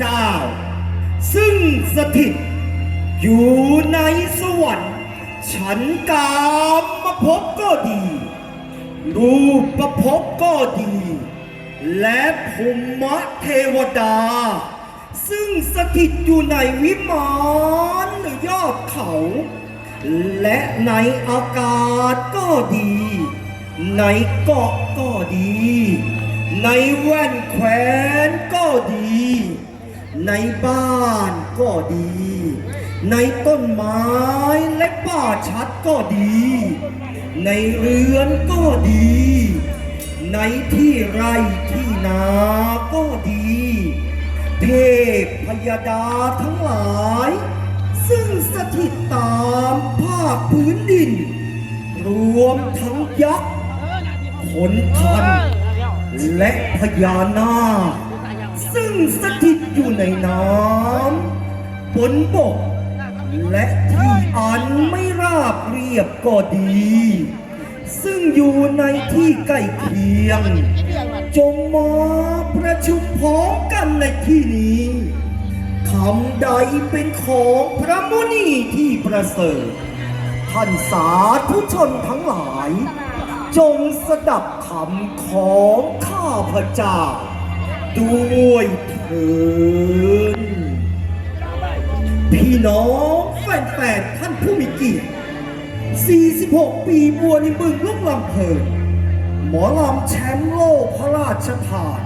เจ้า ซึ่งสถิตอยู่ในสวรรค์ฉันกามมาพบก็ดี รูปประพบก็ดี และภูมิเทวดา ซึ่งสถิตอยู่ในวิมานยอดเขา และในอากาศก็ดี ในเกาะก็ดี ในแว่นแควน ในบ้านก็ดี ในต้นไม้และป่าชัดก็ดี ในเรือนก็ดี ในที่ไร่ที่นาก็ดี เทพพยาดาทั้งหลาย ซึ่งสถิตตามภาคพื้นดิน รวมทั้งยักษ์ขนทันและพญานาค ซึ่งสถิตอยู่ในน้ำบนบก และที่อันไม่ราบเรียบก็ดี ซึ่งอยู่ในที่ใกล้เคียง จงมาประชุมพร้อมกันในที่นี้คำใดเป็นของพระมุนีที่ประเสริฐ ท่านสาธุชนทั้งหลาย จงสดับคำของข้าพเจ้า ด้วยเถินพี่น้องแฟนๆท่านผู้มีเกียรติ 46 ปีบัวในบึงลูกลำเพลินหมอลำแชมป์โลกพระราชทาน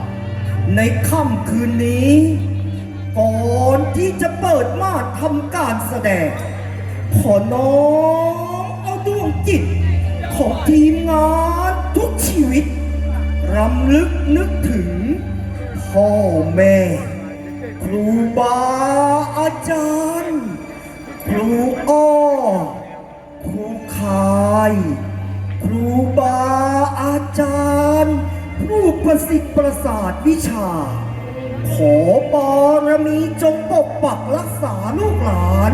ในค่ำคืนนี้ ก่อนที่จะเปิดมาทำการแสดง ขอน้อมเอาดวงจิต ของทีมงานทุกชีวิต รำลึกนึกถึง พ่อแม่ ครูบาอาจารย์ ครูอ้อ ครูคาย ครูบาอาจารย์ ผู้ประสิทธิ์ประสาทวิชา ขอบารมีจงปกปักรักษาลูกหลาน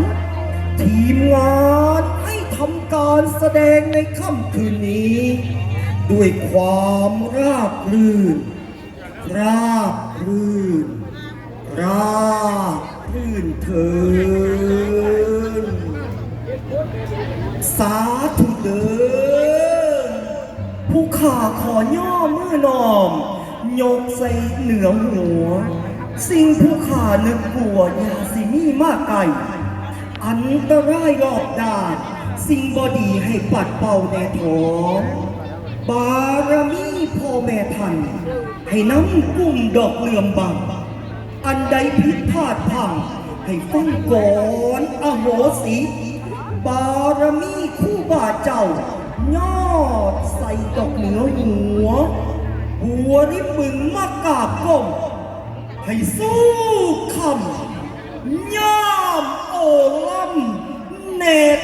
ทีมงานให้ทำการแสดงในค่ำคืนนี้ ด้วยความราบรื่น ราบรื่น ราบรื่นเถินสาธุเดินผู้ข่าขอย่อมือนอม ยกใส่เหนือหัว สิ่งผู้ข่านึกกลัวอย่าสิมีมากไกลอันตรายรอบด้าน สิ่งบอดีให้ปัดเป่าแน่ทอนบารมี พ่อแม่ท่านให้น้ำกุ้มดอกเหลื่อมบังอันใดผิดพลาดพัง ให้ฟังก่อนอโหสิบารมีคู่บาเจ้ายอดใส่ดอกเหนือหัว หัวริบมึงมากราบก้มให้สู้คำย่ามโอล่ำเนต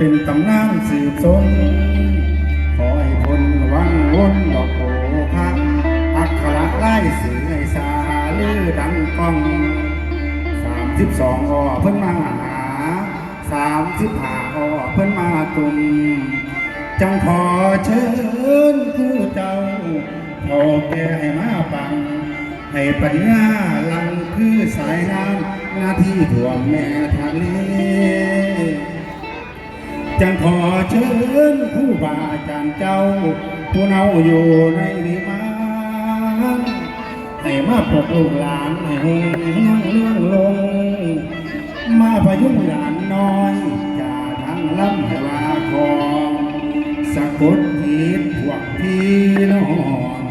เป็นตำนานสืบสนขอให้คนวังวนดอกโอคักอักขระไล่สื่อให้สาลือดังกองสามสิบสองอเพิ่นมาหาสามสิบห้าอเพิ่นมาตุ่มจังขอเชิญผู้เจ้าเท่าแก่ให้มาปัง ให้ปัญญาลังคือสายน้ำหน้าที่ถ่วงแม่ทะเล จังขอเชิญผู้บาอาจารย์เจ้า ผู้เนาอยู่ในวิมานให้มาปกลูกหลานให้เฮงเลื่องลง มาพยุงหลานน้อยจากทั้งลำลาคองสะกดทิพพวกพี่น้อง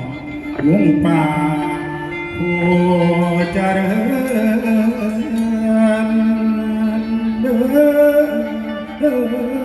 ลุงป่าผู้เจริญ Oh.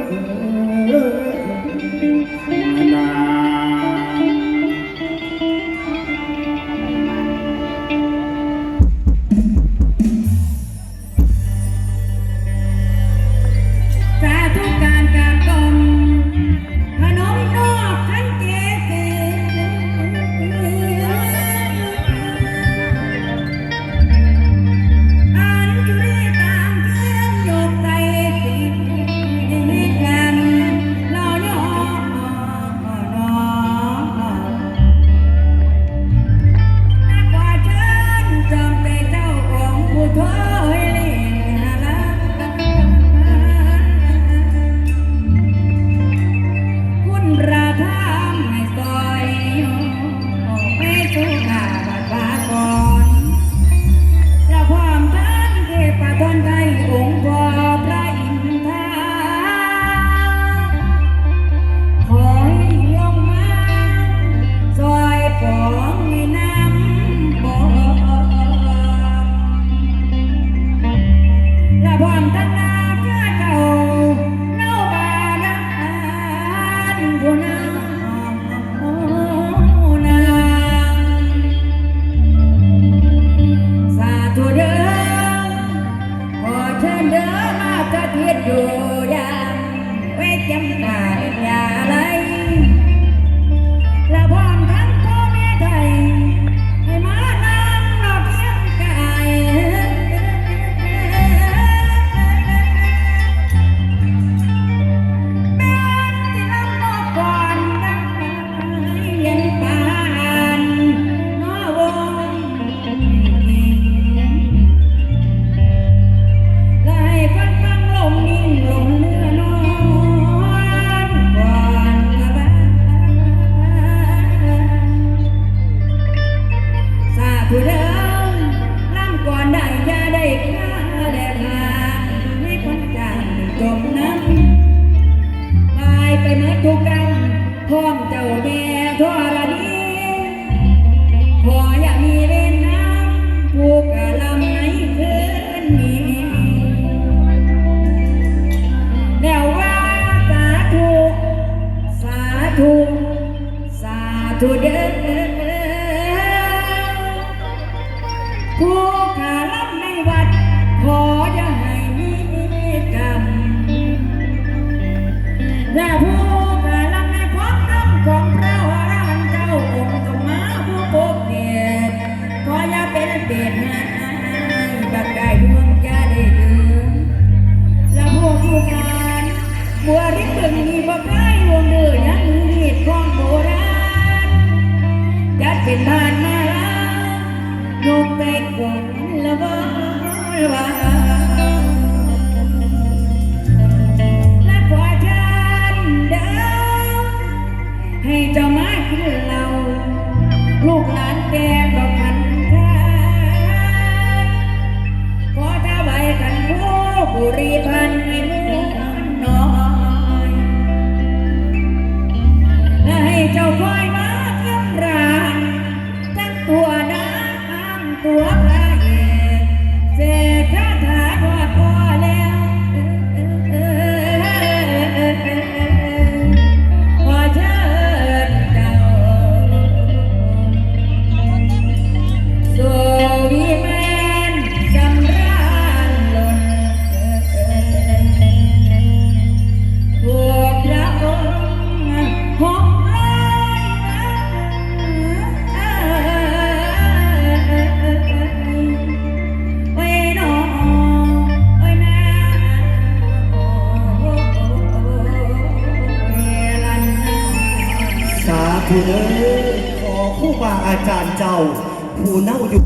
补，那我就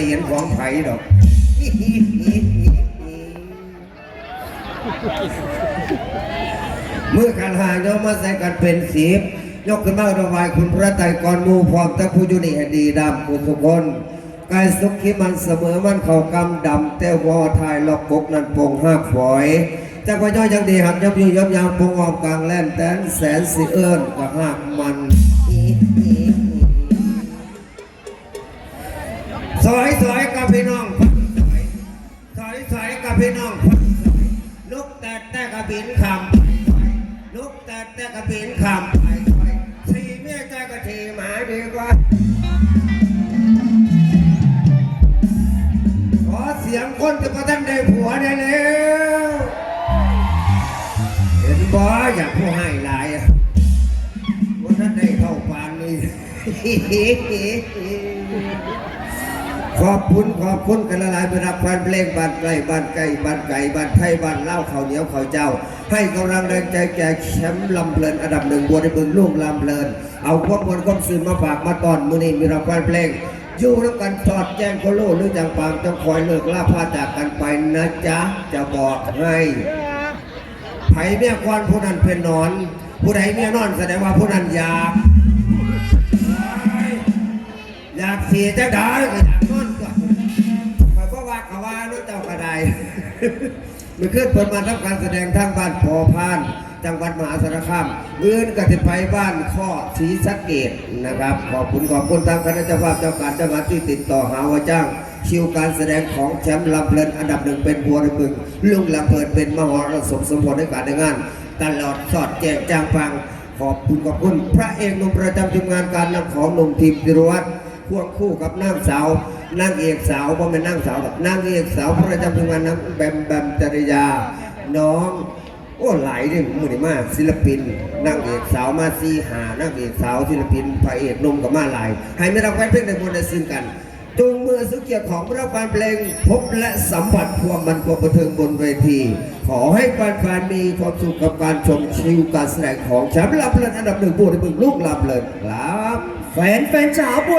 ได้เห็นของไผ่ดอกเมื่อกันหายกมาใส่กันเป็นสีบยกขึ้นมาถวายคุณพระไตรกรมูพร้อมทั้งผู้อยุนิอดีดำกุสุคนกายสุขีมันเสมอมันเขากำดำแต่วอทายลอกกกนันปงห้าฝอยจากพระเจ้ายังดีหักยับยูยับยางปงออมกลางแล่นแตนแสนสิเอิญกับหักมัน สอยสอยกับพี่น้องสอยสอยกับพี่น้องพันสอยนกแต่แต่กับบินคำไปสอยนกแต่แต่กับบินคำไปสอยสีเมียใจก็ทีหมาดีกว่าขอเสียงคนจะมาท่านได้ผัวได้แล้วเห็นบ่อยากผู้ให้หลายว่าท่านได้เข้าปานนี้ ขอบคุณขอบคุณกันละลายไปรับฟันเพลงบ้านไกลบ้านไกลบ้านไก่บ้านไทยบ้านเล่าข้าวเหนียวข้าวเจ้า ให้กำลังแรงใจแก่แชมป์ลำเพลินอันดับหนึ่งบัวในบึงลูกลำเพลิน เอาความมวลความสื่อมาฝากมาตอนมื้อนี้มีรับฟันเพลงอยู่แล้วกันสอดแจ้งโคโลหรือจังปางต้องคอยเลิกล่าพาจากกันไปนะจ๊ะจะบอกให้ไผ่เมียควันผู้นั้นเป็นนอน ผู้ใดเมียนอนแสดงว่าผู้นั้นอยาก อยากเสียจะได้ มันขึ้นเปิดมาทำการแสดงทางบ้านพอพาน จังหวัดมหาสารคามเมื่อนกติไปบ้านข้อศรีสะเกดนะครับ ขอบคุณขอบคุณทางคณะเจ้าภาพเจ้าการเจ้ามาที่ติดต่อหาว่าจ้างคิวการแสดงของแชมป์ลำเพลินอันดับหนึ่งเป็นบัวในบึงลุงลำเพลินเป็นมหรสพสมผลในการในงาน ตลอดสอดแจกจางฟังขอบคุณขอบคุณ พระเอกหนุ่มประจำทีมงานการนำของหนุ่มทีมจิรวัตร ควงคู่กับนางสาว นางเอกสาวเพราะเป็นนางสาวหรอกนางเอกสาวประจำทีมงานน้ำแบมแบมจริยา น้องโอ้หลายเรื่องมือนี่มากศิลปินนางเอกสาวมาซีหานางเอกสาวศิลปินพระเอกนุ่มกับมาหลายให้ไม่รับแฟนเพลงในบนในซึ่งกันจูงมือสุเกียรติของรับการเพลงพบและสัมผัสความมันความบันเทิงบนเวที ขอให้แฟนๆมีความสุขกับการชมชิวการแสดงของแชมป์ลำเลินอันดับหนึ่งบูในบึงลูกลำเลินครับ แฟนแฟนจ๋าบัว